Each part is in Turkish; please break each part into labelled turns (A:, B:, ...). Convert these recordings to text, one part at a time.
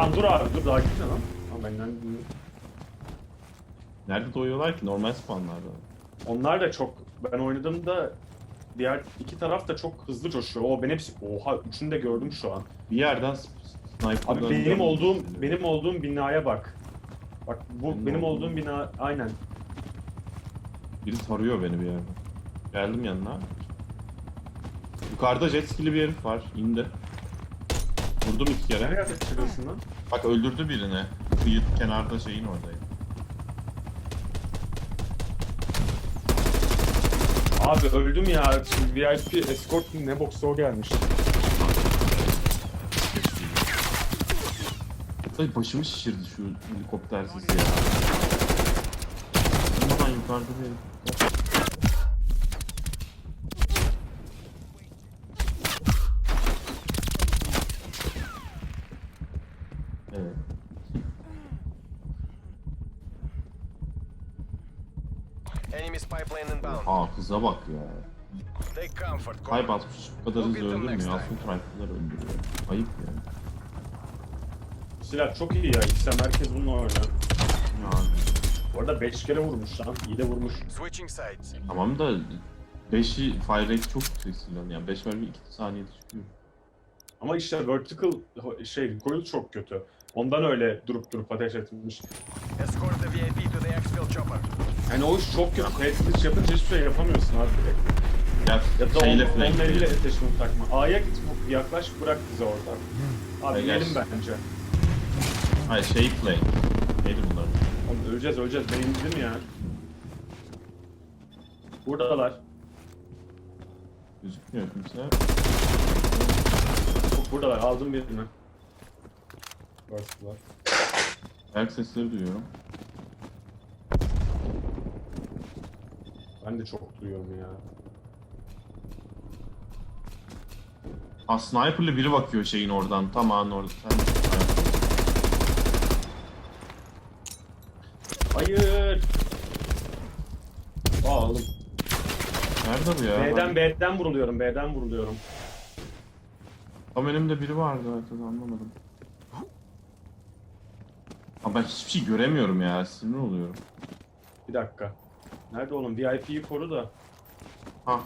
A: Tamam dur abi dur daha gitme lan. Tamam benden.
B: Nerede doyuyorlar ki? Normal spawnlarda.
A: Onlar da çok ben oynadığımda diğer iki taraf da çok hızlı coşuyor. O ben hepsi oha üçünü de gördüm şu an.
B: Bir yerden sniper'dan...
A: Abi benim olduğum benim olduğum binaya bak. Bak bu
B: Benim
A: benim,
B: olduğum-
A: olduğum bina aynen.
B: Biri tarıyor beni bir yerden. Geldim yanına. Yukarıda jet skill'i bir herif var. İndi. Vurdum iki kere.
A: Nereye kaçırıyorsun lan?
B: Bak öldürdü birini. Kıyı kenarda şeyin oradayım.
A: Abi öldüm ya. Şimdi VIP escort ne boksa o gelmiş.
B: Ay başımı şişirdi şu helikopter sesi ya. Bundan yukarıda bir helikopter. Evet. Kıza bak ya. Kalp atmış bu kadar hızlı öldürmüyor. Assault rifle'lar öldürüyor. Ayıp ya.
A: Silah çok iyi ya. İşte herkes bununla.
B: Yani.
A: Bu arada 5 kere vurmuş lan. İyi de vurmuş.
C: Switching sides.
B: Tamam da 5'i fire rate çok yüksek silahın yani 5 mermi 2 saniyede çıkıyor.
A: Ama işte vertical şey recoil çok kötü. Ondan öyle durup durup ateş etmiş.
C: Escort the VIP to the exfil chopper.
A: Yani o iş çok kötü. Headstitch yapınca hiçbir şey yapamıyorsun abi direkt.
B: Ya,
A: Ya da
B: şeyle
A: on-
B: flank
A: onunla ilgili
B: değil.
A: attachment takma. A'ya git yaklaş bırak bizi oradan. Abi
B: Ay,
A: yiyelim
B: gel.
A: bence.
B: Hayır şey flank. Neydi bunlar?
A: Oğlum öleceğiz öleceğiz. Ben indim ya. Buradalar.
B: Gözükmüyor kimse.
A: Buradalar. Aldım birini. Buradalar.
B: Ayak sesleri duyuyorum.
A: Ben de çok duyuyorum ya.
B: Ha sniper'lı biri bakıyor şeyin oradan. Tam anın orada. Sen...
A: Hayır. Aa oğlum.
B: Nerede bu ya?
A: B'den B'den vuruluyorum. B'den vuruluyorum.
B: Tam önümde biri vardı haritada anlamadım. Ha ben hiçbir şey göremiyorum ya. Sinir oluyorum.
A: Bir dakika. Nerede oğlum? VIP'yi koru da.
B: Ha.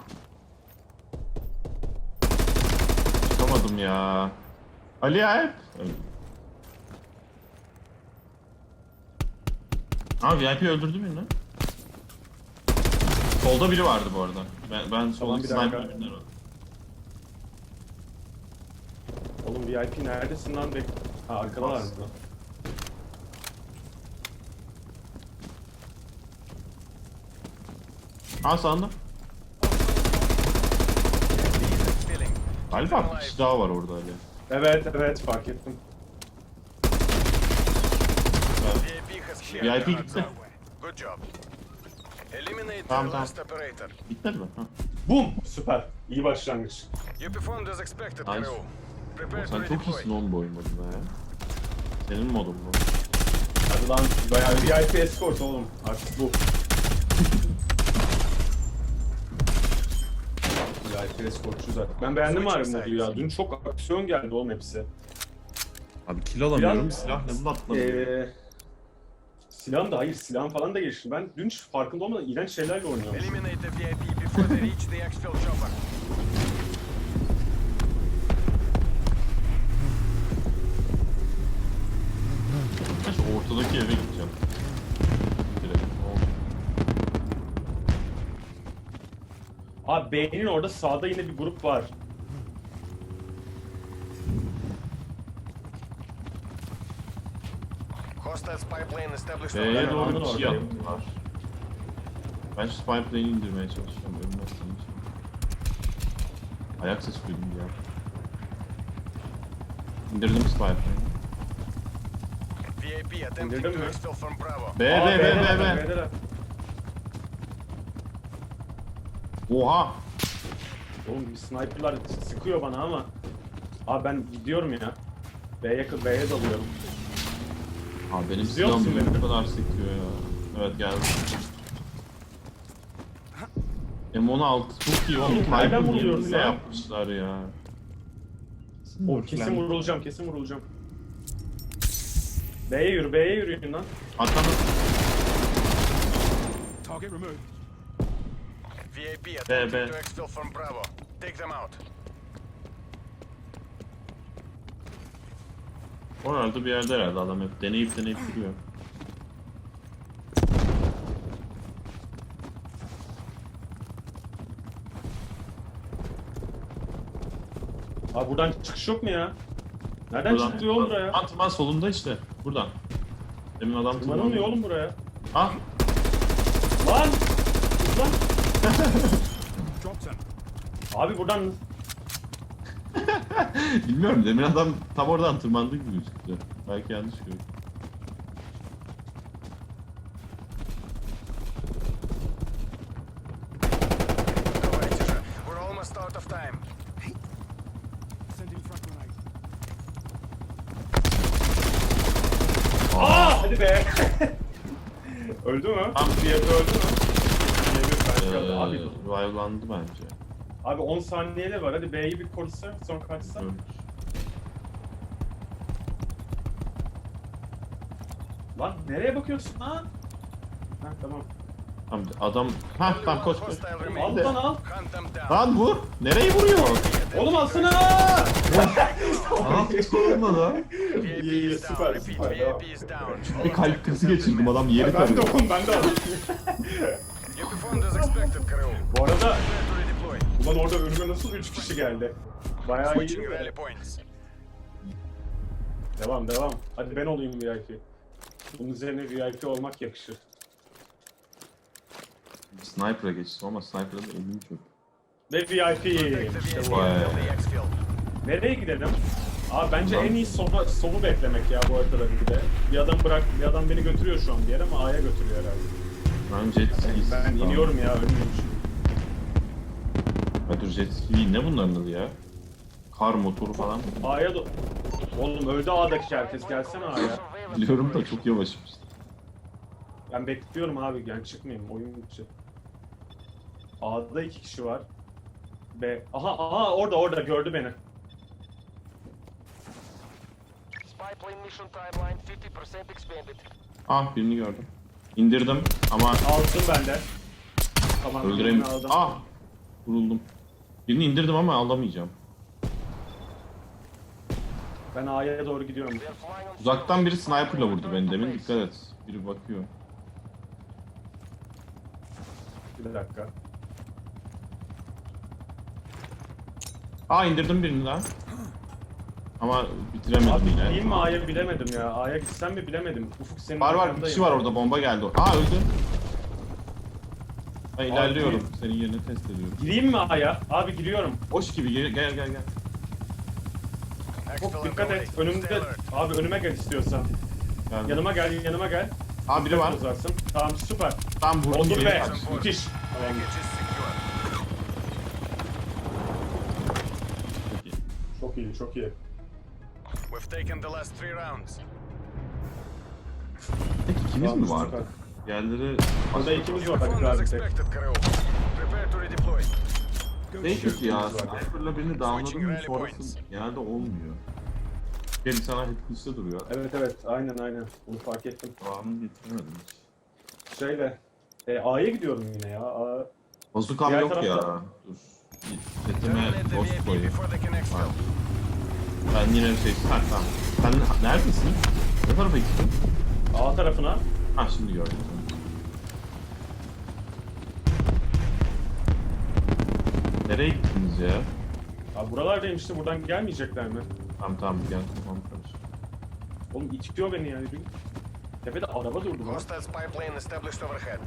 B: Çıkamadım ya. Ali Alp. Ha VIP öldürdü beni lan. Solda biri vardı bu arada. Ben, ben
A: bir dakika.
B: sniper.
A: Oğlum VIP neredesin lan? Bek ha arkadalar mı?
B: Ha sandım. Galiba bir kişi daha var orada Ali.
A: Evet evet fark ettim.
C: VIP
B: gitti.
C: hard runway. Good job. Eliminate
B: Tamam,
C: the
B: tamam.
C: last operator.
B: Bitmedi mi? Ha.
A: Bum! Süper. İyi başlangıç.
C: You performed as expected,
B: Nice.
C: crew. Prepare to
B: Sen çok iyisin
C: redeploy.
B: oğlum bu oyun modunda ya. Senin modun bu.
A: Hadi lan bayağı VIP escort oğlum. Artık bu. VIP escortçuyuz artık. Ben beğendim abi modu ya. Dün çok aksiyon geldi oğlum hepsi.
B: Abi kill alamıyorum.
A: Biraz-
B: Silah level atlamıyor.
A: Ee, silahım da hayır silahım falan da gelişti. Ben dün hiç farkında olmadan iğrenç şeylerle oynuyorum.
C: Eliminate the VIP before they reach the exfil chopper.
B: Ben şu ortadaki eve. Direkt. O-
A: Abi B'nin orada sağda yine bir grup var.
B: B'ye doğru bir şey
A: orayı.
B: attılar. Ben şu spy plane'i indirmeye çalışıyorum. Ölmezsin hiç. Ayak sesi duydum ya. İndirdim spy plane'i.
C: VIP attempting
A: İndirdin
C: to
A: mi?
C: exfil from Bravo.
B: B,
A: Aa,
B: B, B,
A: B'deler,
B: B, B.
A: B'deler.
B: Oha!
A: Oğlum bir sniperlar sıkıyor bana ama. Abi ben gidiyorum ya. B'ye B'ye dalıyorum.
B: Abi benim
A: İzliyor
B: silahım
A: musun
B: bile
A: beni?
B: bu kadar sekiyor ya. Evet geldi. M16 çok iyi oğlum.
A: Nereden
B: Type
A: vuruyoruz
B: ne
A: lan?
B: yapmışlar ya.
A: O kesin vurulacağım, kesin vurulacağım. B'ye yürü, B'ye yürüyün lan.
B: Arkanda.
D: Target removed.
C: VAP
B: B,
C: attempting
B: B.
C: to exfil from Bravo. Take them out.
B: Oralarda bir yerde herhalde adam hep deneyip deneyip duruyor.
A: Abi buradan çıkış yok mu ya? Nereden
B: Buradan-
A: çıkılıyor oğlum buraya?
B: Lan tırman solunda işte. Buradan. Demin adam
A: Tırmanılmıyor oğlum buraya.
B: Ha?
A: Lan! Lan!
D: Dropped him.
A: Abi buradan
B: Bilmiyorum demin adam tam oradan tırmandı gibi gözüktü. Belki yanlış gördüm.
C: Давайте же. We're almost out of time.
D: Sending frag grenade.
A: Aa! Hadi be! öldü mü?
B: Tam
A: Diğeri öldü mü? Abi,
B: revive'landı bence.
A: abi 10 saniyeleri var. Hadi B'yi bir korusa, son kaçsa.
B: Ölmüş.
A: Lan nereye bakıyorsun lan? Ha tamam.
B: Tamam adam... Ha tamam koş koş.
A: Al lan al.
B: Lan vur! Nereyi vuruyor?
A: Oğlum alsana!
B: Hiç olmadı.
C: VAP
A: İyi, süper, süper.
B: Bir kalp krizi geçirdim adam yeri
A: Ben de okun, ben de. Bu arada, ulan orada önüme nasıl 3 kişi geldi? Bayağı iyi. Devam, devam. Hadi ben olayım VIP. Bunun üzerine VIP olmak yakışır.
B: Sniper'a geçtim ama Sniper'da da elim çok.
A: Ve VIP. İşte bu.
B: Vay.
A: Nereye gidelim? Abi bence en iyi sova, sovu beklemek ya bu haritada bir de. Bir adam bırak, bir adam beni götürüyor şu an bir yere ama A'ya götürüyor herhalde.
B: Ben jet ski
A: Ben iniyorum ya, ölmüyorum şimdi.
B: Ha dur jet ski ne bunların adı ya? Kar motoru falan.
A: A'ya da... Oğlum öldü A'daki herkes, gelsene A'ya.
B: Biliyorum da çok yavaşım işte.
A: Ben bekliyorum abi, yani çıkmayayım, oyun bitecek. A'da iki kişi var. B. Aha, aha orada orada gördü beni.
E: Spy plane mission timeline 50% expanded.
B: Ah birini gördüm. İndirdim ama
A: Alsın bende. Tamam,
B: öldüreyim.
A: birini aldım.
B: Ah! Vuruldum. Birini indirdim ama alamayacağım.
A: Ben A'ya doğru gidiyorum.
B: Uzaktan biri sniper'la vurdu beni demin dikkat et. Biri bakıyor.
A: Bir dakika.
B: Aa indirdim birini daha. Ama bitiremedim
A: Abi
B: yine.
A: gideyim mi A'ya bilemedim ya. A'ya gitsem mi bilemedim. Ufuk senin
B: Var var bir
A: arkandayım.
B: kişi var orada bomba geldi. Aa öldü. Ben ilerliyorum.
A: Abi-
B: Senin yerini test ediyorum.
A: Gireyim mi A'ya? Abi giriyorum.
B: Boş gibi gel gel gel. gel.
A: Çok dikkat et. Önümde. Abi önüme gel istiyorsan.
B: Geldim.
A: Yanıma gel, yanıma gel.
B: Aa biri var.
A: Uzaksın. Tamam süper.
B: Tam vurdum geri
A: be. Müthiş.
B: Çok iyi,
A: çok iyi.
C: We've taken the last three rounds.
B: Peki ikimiz mi vardı? Diğerleri...
A: Burada ikimiz var hadi
C: Performed as
A: abi tek.
C: expected, Karel. Prepare to redeploy.
B: Ne kötü ya.
A: var.
B: Sniper'la birini
C: rally
B: sonrası genelde olmuyor. Geri sana headpist'te duruyor.
A: Evet evet, aynen aynen. Bunu fark ettim.
B: Devamını getiremedim hiç.
A: Şeyle. E, A'ya gidiyorum yine ya. A...
B: Bazukam
A: Diğer
B: yok ya.
A: tarafta-
B: Dur. Jetime
C: Terminate the
B: koyayım.
C: before they can exfil.
B: Var. Ben yine bir şey... Ha tamam. Sen neredesin? Ne tarafa gittin?
A: A tarafına.
B: Ha şimdi gördüm. Nereye gittiniz ya?
A: Abi buralardayım işte, buradan gelmeyecekler mi?
B: Tamam tamam gel. Tamam kardeşim.
A: Oğlum itiyor beni yani. Bir... Tepede araba durdu lan.
C: Hostile spy plane established overhead.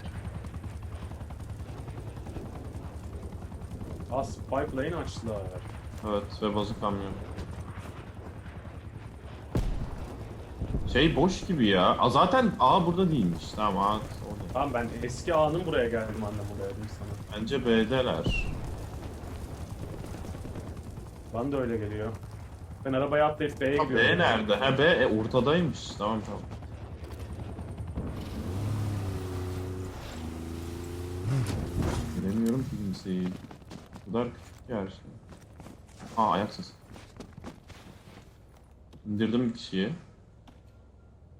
A: Aa, spy plane açtılar.
B: Evet ve bazı kamyon. Şey boş gibi ya. Aa, zaten A burada değilmiş. Tamam A orada.
A: Tamam ben eski A'nın buraya geldim anlamı verdim sana.
B: Bence B'deler.
A: Bana da öyle geliyor. Ben arabaya atlayıp B'ye
B: Ha,
A: gidiyorum.
B: B nerede? Ha B e, ortadaymış. Tamam tamam. Bilemiyorum ki kimseyi. Bu kadar küçük yer. Aa ayak sesi. İndirdim bir kişiyi.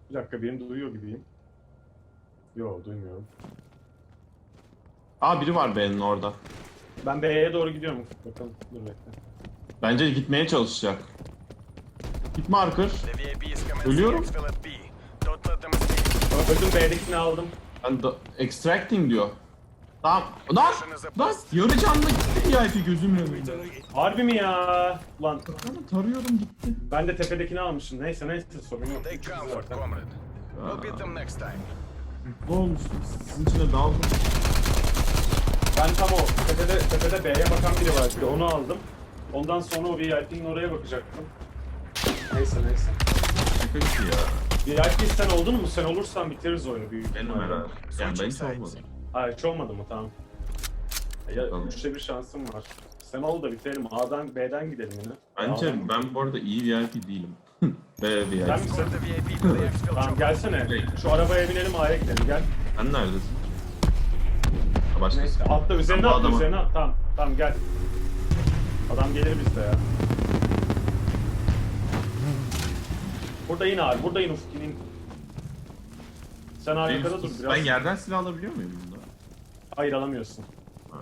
A: Bir dakika birini duyuyor gibiyim. Yo duymuyorum.
B: Aa biri var B'nin orada.
A: Ben B'ye doğru gidiyorum. Bakalım dur bekle.
B: Bence gitmeye çalışacak. Git marker. Ölüyorum.
A: Öldüm B'dekini aldım.
B: Ben da extracting diyor. Tamam. Lan! Lan! Yarı canlı gitti VIP gözümün önünde.
A: Harbi mi ya? Lan
B: Kafanı tarıyorum gitti.
A: ben de tepedekini almışım. Neyse neyse sorun yok. Zaten.
C: comrade. We'll beat them next time.
B: Ne olmuştu? Sizin içine daldım.
A: Ben tam o tepede, tepede B'ye bakan biri var. Bir de onu aldım. Ondan sonra o VIP'nin oraya bakacaktım. Neyse neyse.
B: Şaka gibi ya.
A: VIP sen oldun mu? Sen olursan bitiririz oyunu büyük
B: Benim
A: ihtimalle.
B: herhalde. Yani ben hiç olmadım.
A: Hayır hiç olmadı mı? Tamam. Ya
B: Tamam.
A: üçte bir şansım var. Sen ol da bitirelim. A'dan B'den gidelim yine.
B: Bence
A: A'dan-
B: ben bu arada iyi VIP değilim. B VIP.
A: Sen
C: Escort
A: misin? Tamam gelsene. Şu arabaya binelim A'ya gidelim gel.
B: Sen neredesin? Ha, Başkası.
A: Neyse atla üzerine
B: Ben bu
A: atla
B: adamı-
A: üzerine at. Tamam tamam gel. Adam gelir bizde ya. Burada in abi. Burada in Ufuk in. in. Sen arkada dur biraz.
B: Ben yerden silah alabiliyor muyum bunda?
A: Hayır alamıyorsun.
B: Ha.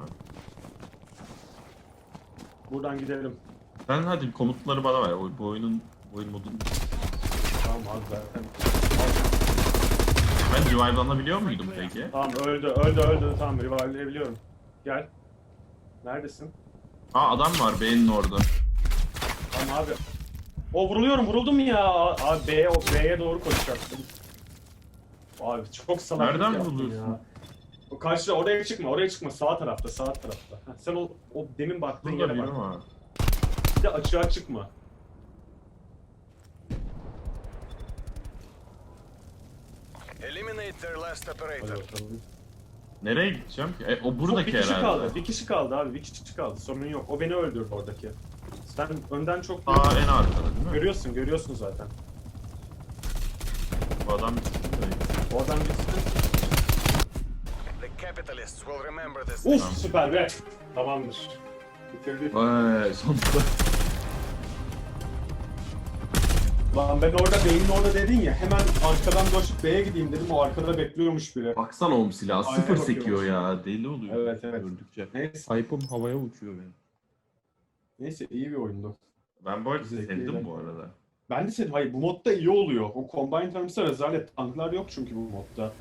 A: Buradan gidelim.
B: Sen hadi komutları bana ver. O- Bu oyunun bu oyun modunu.
A: Tamam abi zaten.
B: Ben revive'lanabiliyor muydum peki?
A: Tamam öldü öldü öldü. Tamam revive'leyebiliyorum. Gel. Neredesin?
B: Ha adam var B'nin orada.
A: Tamam abi. O vuruluyorum vuruldum ya. Abi B'ye o B'ye doğru koşacaktım. Abi çok salak.
B: Nereden
A: yaptım
B: vuruluyorsun?
A: O karşıda oraya çıkma oraya çıkma sağ tarafta sağ tarafta. Heh, sen o, o demin baktığın
B: Burada
A: yere bak.
B: var.
A: Bir de açığa çıkma.
C: Eliminate their last
A: Hadi
C: operator.
A: bakalım.
B: Nereye gideceğim ki? E, o
A: bir
B: buradaki
A: kişi
B: herhalde.
A: kaldı. Bir kişi kaldı abi. Bir kişi kaldı. Sorun yok. O beni öldürdü oradaki. Sen önden çok
B: Aa en arkada değil mi?
A: görüyorsun, görüyorsun zaten.
B: Bu adam de.
A: O adam.
C: The
A: Uf süper be. Tamamdır. Bitirdik.
B: Vay sonunda.
A: Lan ben orada beyin orada dedin ya hemen arkadan dolaşıp B'ye gideyim dedim o arkada bekliyormuş biri.
B: Baksana oğlum silah
A: Aynen
B: sıfır sekiyor ya. Deli oluyor.
A: Evet, evet.
B: Gördükçe.
A: Neyse,
B: Saypım havaya uçuyor benim.
A: neyse iyi bir oyundu.
B: Ben bu arada sevdim bu arada.
A: Ben de sevdim. Hayır bu modda iyi oluyor. O Combine Terms'e rezalet tanklar yok çünkü bu modda.